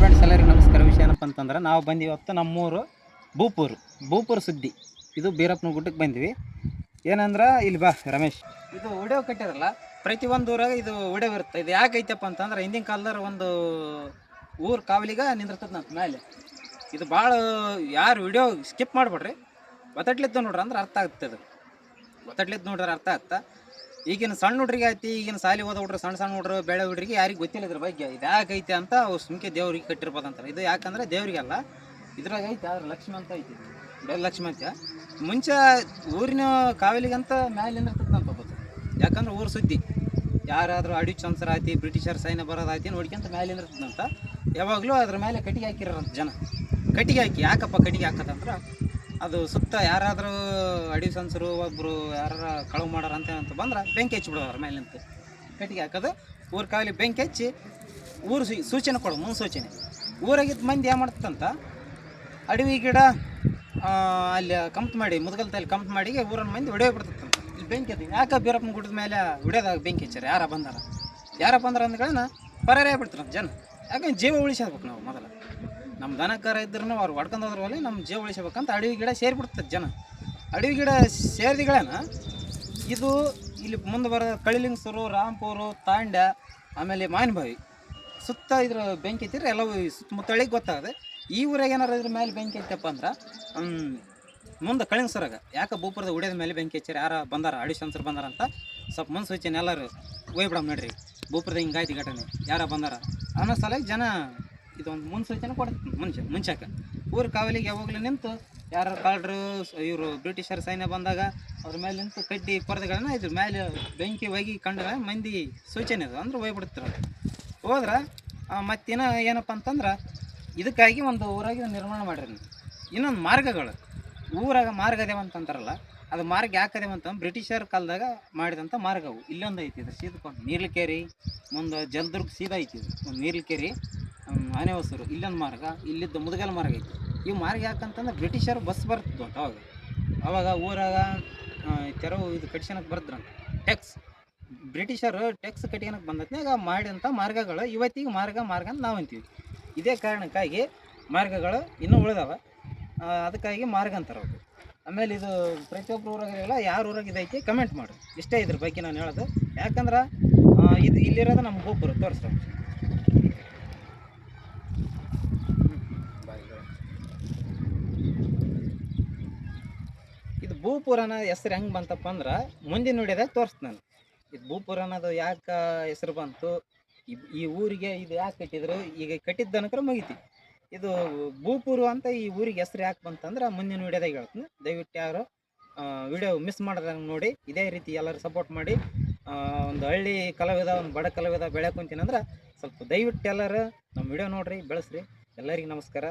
Friends ಎಲ್ಲರಿಗೂ ನಮಸ್ಕಾರ. ವಿಷಯ ಏನಪ್ಪ ಅಂತಂದ್ರೆ, ನಾವು ಬಂದಿವಿ ಇವತ್ತು ನಮ್ಮೂರು ಭೂಪೂರು ಭೂಪೂರು ಸುದ್ದಿ. ಇದು ಬೀರಪ್ಪನ ಗುಡ್ಡಕ್ಕೆ ಬಂದ್ವಿ. ಏನಂದ್ರೆ, ಇಲ್ಲಿ ಬಾ ರಮೇಶ್, ಇದು ಉಡೇವು ಕಟ್ಟಿರಲ್ಲ, ಪ್ರತಿ ಒಂದು ಊರಾಗ ಇದು ಉಡೇವು ಇರುತ್ತೆ. ಇದು ಯಾಕೆ ಐತಪ್ಪ ಅಂತಂದ್ರೆ, ಹಿಂದಿನ ಕಾಲದವ್ರು ಒಂದು ಊರು ಕಾವಲಿಗೆ ನಿಂದಿರ್ತದೆ ನಮ್ಮ ಮೇಲೆ. ಇದು ಭಾಳ, ಯಾರು ವಿಡಿಯೋ ಸ್ಕಿಪ್ ಮಾಡಿಬಿಡ್ರಿ ಒತ್ತಟ್ಲಿದ್ದು ನೋಡ್ರಿ ಅಂದ್ರೆ ಅರ್ಥ ಆಗುತ್ತೆ ಅದು ಒತ್ತಟ್ಲಿದ್ದು ನೋಡ್ರಿ ಅರ್ಥ ಆಗ್ತಾ. ಈಗಿನ ಸಣ್ಣ ಹುಡ್ರಿಗೆ ಐತಿ ಈಗಿನ ಸಾಲಿ ಓದೋ ಹುಡ್ರು, ಸಣ್ಣ ಸಣ್ಣ ಹುಡ್ರು, ಬೆಳೆ ಹುಡ್ರಿಗೆ ಯಾರಿಗೆ ಗೊತ್ತಿಲ್ಲ ಇದ್ರ ಬಗ್ಗೆ. ಇದು ಯಾಕೆ ಐತೆ ಅಂತ ಅವ್ರು ಸುಮ್ಕೆ ದೇವ್ರಿಗೆ ಕಟ್ಟಿರ್ಬೋದಂತಾರೆ ಇದು ಯಾಕಂದ್ರೆ ದೇವ್ರಿಗೆಲ್ಲ, ಇದ್ರಾಗ ಐತೆ, ಆದ್ರೆ ಲಕ್ಷ್ಮಿ ಅಂತ ಐತಿ. ಬೇರೆ ಲಕ್ಷ್ಮಿ ಅಂತ. ಮುಂಚೆ ಊರಿನ ಕಾವಲಿಗಂತ ಮ್ಯಾಲಿಂದ ಗೊತ್ತು. ಯಾಕಂದ್ರೆ ಊರು ಸುದ್ದಿ. ಯಾರಾದರೂ ಅಡಿ ಚಂದ್ರ ಆಯ್ತು, ಬ್ರಿಟಿಷರ್ ಸೈನ್ಯ ಬರೋದಾಯ್ತಿ ನೋಡ್ಕೊಂತ ಮ್ಯಾಲಿಂದ ಇರ್ತದಂತ ಯಾವಾಗಲೂ ಅದ್ರ ಮೇಲೆ ಕಟ್ಟಿಗೆ ಹಾಕಿರೋಂಥ ಜನ. ಕಟ್ಟಿಗೆ ಹಾಕಿ, ಯಾಕಪ್ಪ ಕಟ್ಟಿಗೆ ಹಾಕತ್ತಂದ್ರೆ ಅದು ಸುತ್ತ ಯಾರಾದರೂ ಅಡಿ ಸಂಸರು ಒಬ್ಬರು ಯಾರ ಕಳವು ಮಾಡಾರ ಅಂತ ಏನಂತ ಬಂದ್ರೆ ಬೆಂಕಿ ಹಚ್ಚಿಬಿಡೋರು ಅದ್ರ ಮೇಲೆ ಕಟ್ಟಿಗೆ ಹಾಕೋದು, ಊರ ಕಾವಲಿ ಬೆಂಕಿ ಹಚ್ಚಿ ಊರು ಸೂಚನೆ ಕೊಡು, ಮುನ್ಸೂಚನೆ. ಊರಾಗಿದ್ದ ಮಂದಿ ಏನು ಮಾಡ್ತಂತ, ಅಡವಿ ಗಿಡ ಅಲ್ಲಿ ಕಂಪ್ ಮಾಡಿ ಮುದಗಲ್ದಲ್ಲಿ ಕಂಪ್ ಮಾಡಿ ಊರನ್ನ ಮಂದಿ ಹೊಡೆಯೋ ಬಿಡ್ತಂತ. ಇಲ್ಲಿ ಬೆಂಕಿ ಅದು ಯಾಕೆ ಬೀರಪ್ಪನ ಗುಡ್ಡದ ಮೇಲೆ ಹೊಡೆಯೋದಾಗ ಬೆಂಕಿ ಹಚ್ಚಾರ ಯಾರ ಬಂದಾರ? ಯಾರ ಬಂದಾರ ಅಂದ್ಗಳನ್ನ ಪರಾರೇ ಬಿಡ್ತಾರಂತ ಜನ. ಯಾಕಂದ್ರೆ ಜೀವ ಉಳಿಸ್ಬೇಕು ನಾವು ಮೊದಲು. ನಮ್ಮ ದನ ಕರ ಇದ್ರೂ ಅವ್ರು ಹೊಡ್ಕೊಂಡು ಹೋದ್ರ ಒಲೆ ನಮ್ಮ ಜೀವ ಉಳಿಸ್ಬೇಕಂತ ಅಡವಿ ಗಿಡ ಸೇರಿಬಿಡ್ತದೆ ಜನ. ಅಡವಿ ಗಿಡ ಸೇರಿದಿಗಳನ್ನ ಇದು ಇಲ್ಲಿ ಮುಂದೆ ಬರೋ ಕಳಿಲಿಂಗಸೂರು, ರಾಂಪೂರು, ತಾಂಡ್ಯ, ಆಮೇಲೆ ಮಾಯನಬಾವಿ ಸುತ್ತ ಇದ್ರ ಬೆಂಕಿ ಐತಿದ್ರೆ ಎಲ್ಲವೂ ಸುತ್ತಮುತ್ತಳಿಗೆ ಗೊತ್ತಾಗದೆ. ಈ ಊರಾಗ ಏನಾರು ಇದ್ರ ಮೇಲೆ ಬೆಂಕಿ ಐತಪ್ಪ ಅಂದ್ರೆ ಮುಂದೆ ಕಳಿಂಗಸೂರಾಗ ಯಾಕೆ ಭೂಪುರದ ಉಡಿಯೋದ ಮೇಲೆ ಬೆಂಕಿ ಹಚ್ಚಾರ, ಯಾರು ಬಂದಾರ ಅಡಿಶನ್ಸರ್ ಬಂದಾರ ಅಂತ ಸ್ವಲ್ಪ ಮುನ್ಸೂಚನೆ ಎಲ್ಲರೂ ಒಯ್ಬಿಡಮ್ ನೋಡ್ರಿ. ಭೂಪುರದ ಹಿಂಗಾಯ್ತು ಘಟನೆ, ಯಾರ ಬಂದಾರ ಅನ್ನೋ ಸಲ ಜನ ಇದೊಂದು ಮುನ್ಸೂಚನೆ ಕೊಡ್ತೀನಿ ಮುಂಚೆ ಮುಂಚೆಕ. ಊರ ಕಾವಲಿಗೆ ಯಾವಾಗಲೂ ನಿಂತು ಯಾರು ಕಾಲ್ರು ಇವರು ಬ್ರಿಟಿಷರ ಸೈನ್ಯ ಬಂದಾಗ ಅವ್ರ ಮೇಲೆ ನಿಂತು ಕಡ್ಡಿ ಪರದೆಗಳನ್ನ ಇದ್ರ ಮೇಲೆ ಬೆಂಕಿ ಒಗಿ ಕಂಡ್ರೆ ಮಂದಿ ಸೂಚನೆ ಅದು. ಅಂದ್ರೆ ಒಯ್ಬಿಡ್ತಾರೆ ಹೋದ್ರೆ ಮತ್ತಿನ ಏನಪ್ಪ ಅಂತಂದ್ರೆ ಇದಕ್ಕಾಗಿ ಒಂದು ಊರಾಗಿ ನಿರ್ಮಾಣ ಮಾಡ್ರಿ ಇನ್ನೊಂದು ಮಾರ್ಗಗಳು. ಊರಾಗ ಮಾರ್ಗ ಅದೇವ ಅಂತಂತಾರಲ್ಲ ಅದು ಮಾರ್ಗ ಯಾಕದೇವ ಅಂತ ಬ್ರಿಟಿಷರ ಕಾಲದಾಗ ಮಾಡಿದಂಥ ಮಾರ್ಗವು. ಇಲ್ಲೊಂದು ಐತಿ ಇದು. ಸೀದಕೊಂಡು ನೀರ್ಲಿಕೇರಿ, ಮುಂದೆ ಜಲದುರ್ಗ ಸೀದಾ ಐತಿ ಇದು. ಒಂದು ನೀರ್ಲಿಕೇರಿ. ಆನೆ ಹೊಸರು, ಇಲ್ಲೊಂದು ಮಾರ್ಗ, ಇಲ್ಲಿದ್ದ ಮುದಗಲ್ ಮಾರ್ಗ ಐತಿ. ಈ ಮಾರ್ಗ ಯಾಕಂತಂದ್ರೆ ಬ್ರಿಟಿಷರು ಬಸ್ ಬರ್ತಿದ್ವು ಅಂತ ಅವಾಗ. ಅವಾಗ ಊರಾಗ ತೆರವು ಇದು ಕಟ್ಸೋಣಕ್ಕೆ ಬರ್ದ್ರಂತ. ಟ್ಯಾಕ್ಸ್ ಬ್ರಿಟಿಷರು ಟ್ಯಾಕ್ಸ್ ಕಟ್ಕೊಳಕ್ಕೆ ಬಂದತ್ನಾಗ ಮಾಡಿದಂಥ ಮಾರ್ಗಗಳು ಇವತ್ತಿಗೆ ಮಾರ್ಗ ಮಾರ್ಗ ಅಂತ ನಾವು ಅಂತೀವಿ. ಇದೇ ಕಾರಣಕ್ಕಾಗಿ ಮಾರ್ಗಗಳು ಇನ್ನೂ ಉಳಿದಾವ. ಅದಕ್ಕಾಗಿ ಮಾರ್ಗ ಅಂತಾರೆ ಅವರು ಆಮೇಲೆ ಇದು ಪ್ರತಿಯೊಬ್ಬರು ಊರಾಗೆಲ್ಲ ಯಾರು ಊರಾಗ ಇದೈತಿ ಕಮೆಂಟ್ ಮಾಡಿ. ಇಷ್ಟೇ ಇದ್ರ ಬಗ್ಗೆ ನಾನು ಹೇಳೋದು. ಯಾಕಂದ್ರೆ ಇದು ಇಲ್ಲಿರೋದು ನಮ್ಗೆ ಹೋಗ್ಬರು ತೋರಿಸ್ತಾರೆ ಇದು ಭೂಪುರ ಅನ್ನೋ ಹೆಸರು ಹೆಂಗೆ ಬಂತಪ್ಪ ಅಂದ್ರೆ ಮುಂದಿನ ನುಡಿಯೋದಾಗ ತೋರಿಸ್ತು ನಾನು. ಇದು ಭೂಪುರ ಅನ್ನೋದು ಯಾಕೆ ಹೆಸರು ಬಂತು ಈ- ಈ ಊರಿಗೆ ಇದು ಯಾಕೆ ಕಟ್ಟಿದ್ರು, ಈಗ ಕಟ್ಟಿದ್ದ ಅನಕರ ಮುಗಿತಿ. ಇದು ಭೂಪುರು ಅಂತ ಈ ಊರಿಗೆ ಹೆಸರು ಯಾಕೆ ಬಂತಂದ್ರೆ ಮುಂದಿನ ವಿಡಿಯೋದಾಗ ಹೇಳ್ತೀನಿ. ದಯವಿಟ್ಟು ಯಾರು ವಿಡಿಯೋ ಮಿಸ್ ಮಾಡ್ದಂಗೆ ನೋಡಿ, ಇದೇ ರೀತಿ ಎಲ್ಲರೂ ಸಪೋರ್ಟ್ ಮಾಡಿ ಒಂದು ಹಳ್ಳಿ ಕಲಾವಿದ, ಒಂದು ಬಡ ಕಲಾವಿದ ಬೆಳೆ ಕುಂತೀನಿ ಅಂದ್ರೆ ಸ್ವಲ್ಪ ದಯವಿಟ್ಟು ಎಲ್ಲರೂ ನಮ್ಮ ವಿಡಿಯೋ ನೋಡಿರಿ, ಬೆಳೆಸ್ರಿ. ಎಲ್ಲರಿಗೂ ನಮಸ್ಕಾರ.